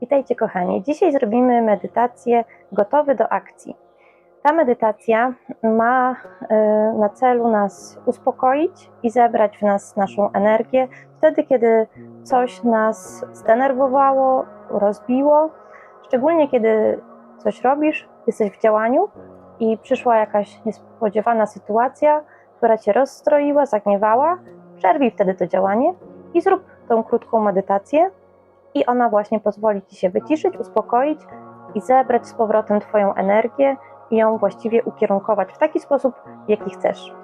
Witajcie kochani. Dzisiaj zrobimy medytację gotowy do akcji. Ta medytacja ma y, na celu nas uspokoić i zebrać w nas naszą energię wtedy, kiedy coś nas zdenerwowało, rozbiło, szczególnie kiedy coś robisz, jesteś w działaniu i przyszła jakaś niespodziewana sytuacja, która cię rozstroiła, zagniewała. Przerwij wtedy to działanie i zrób tą krótką medytację i ona właśnie pozwoli Ci się wyciszyć, uspokoić i zebrać z powrotem Twoją energię i ją właściwie ukierunkować w taki sposób, jaki chcesz.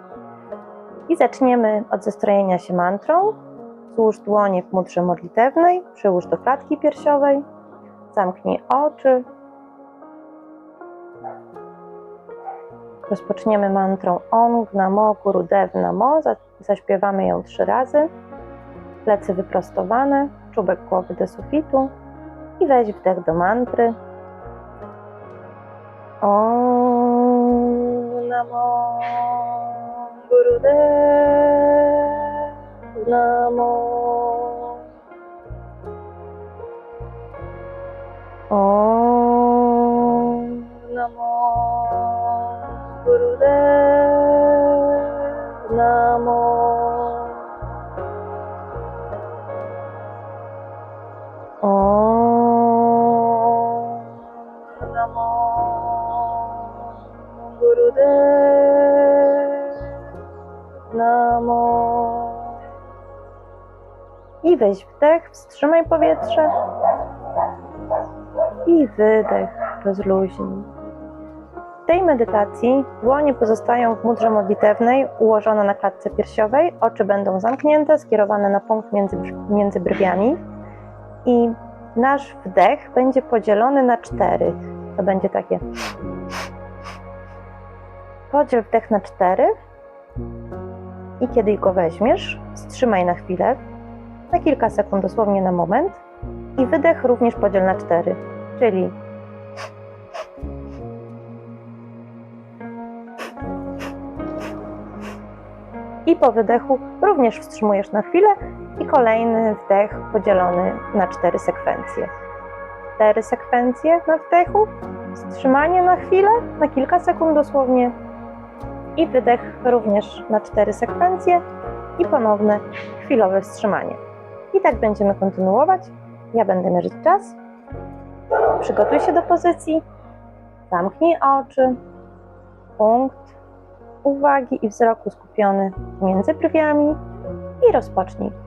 I zaczniemy od zestrojenia się mantrą. Złóż dłonie w mudrze modlitewnej, przyłóż do klatki piersiowej, zamknij oczy. Rozpoczniemy mantrą Ong Namo Guru Dev Namo. Za- Zaśpiewamy ją trzy razy. Plecy wyprostowane, czubek głowy do sufitu i weź wdech do mantry. Om Namo Namo I weź wdech, wstrzymaj powietrze i wydech, rozluźnij. W tej medytacji dłonie pozostają w mudrze modlitewnej, ułożone na klatce piersiowej, oczy będą zamknięte, skierowane na punkt między, między brwiami i nasz wdech będzie podzielony na cztery. To będzie takie. Podziel wdech na cztery i kiedy go weźmiesz, wstrzymaj na chwilę, na kilka sekund, dosłownie na moment i wydech również podziel na cztery, czyli i po wydechu również wstrzymujesz na chwilę i kolejny wdech podzielony na cztery sekwencje. Cztery sekwencje na wdechu, wstrzymanie na chwilę, na kilka sekund dosłownie i wydech również na cztery sekwencje i ponowne chwilowe wstrzymanie. I tak będziemy kontynuować. Ja będę mierzyć czas. Przygotuj się do pozycji. Zamknij oczy. Punkt uwagi i wzroku skupiony między brwiami i rozpocznij.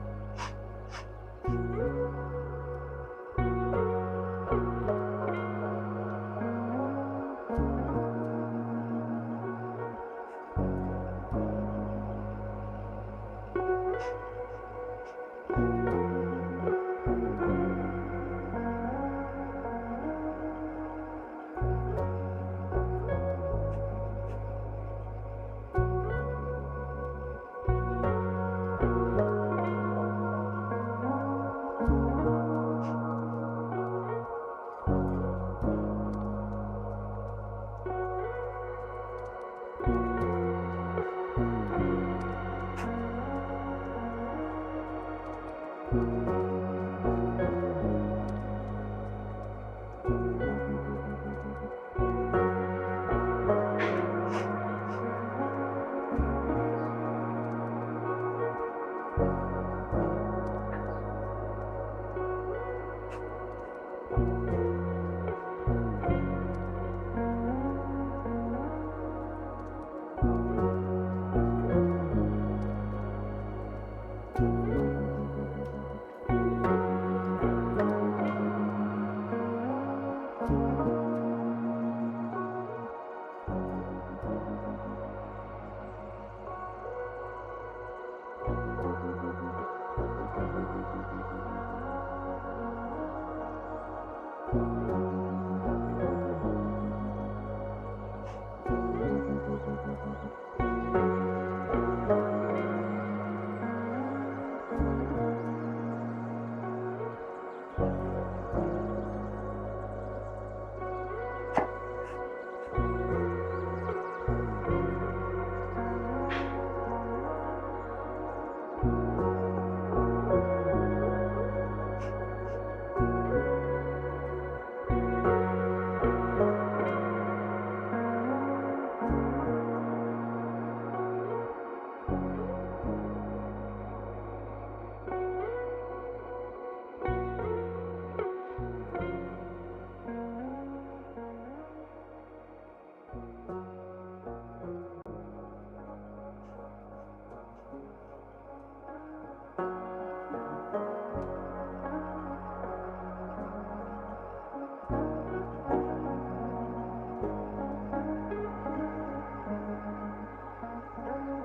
Thank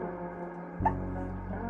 you.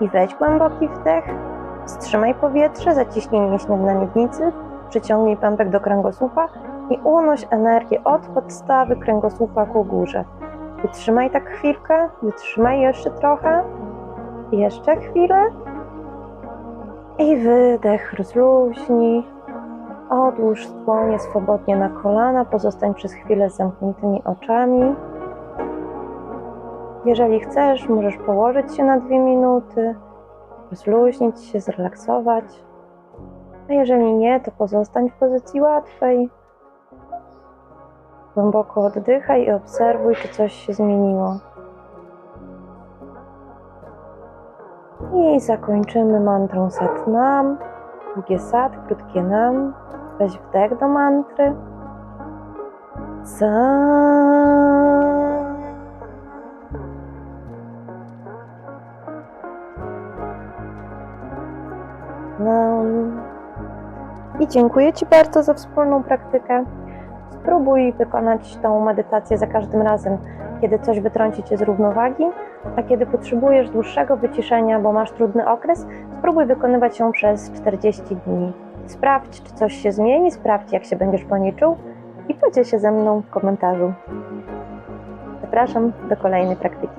I weź głęboki wdech, wstrzymaj powietrze, zaciśnij mięśnie w namiednicy, przyciągnij pępek do kręgosłupa i unoś energię od podstawy kręgosłupa ku górze. Wytrzymaj tak chwilkę, wytrzymaj jeszcze trochę, jeszcze chwilę i wydech, rozluźnij. Odłóż dłonie swobodnie na kolana, pozostań przez chwilę z zamkniętymi oczami. Jeżeli chcesz, możesz położyć się na dwie minuty, rozluźnić się, zrelaksować. A jeżeli nie, to pozostań w pozycji łatwej. Głęboko oddychaj i obserwuj, czy coś się zmieniło. I zakończymy mantrą Sat Nam. Długie Sat, krótkie Nam. Weź wdech do mantry. Sam. Dziękuję Ci bardzo za wspólną praktykę. Spróbuj wykonać tą medytację za każdym razem, kiedy coś wytrąci Cię z równowagi, a kiedy potrzebujesz dłuższego wyciszenia, bo masz trudny okres, spróbuj wykonywać ją przez 40 dni. Sprawdź, czy coś się zmieni, sprawdź, jak się będziesz po niej czuł i podziel się ze mną w komentarzu. Zapraszam do kolejnej praktyki.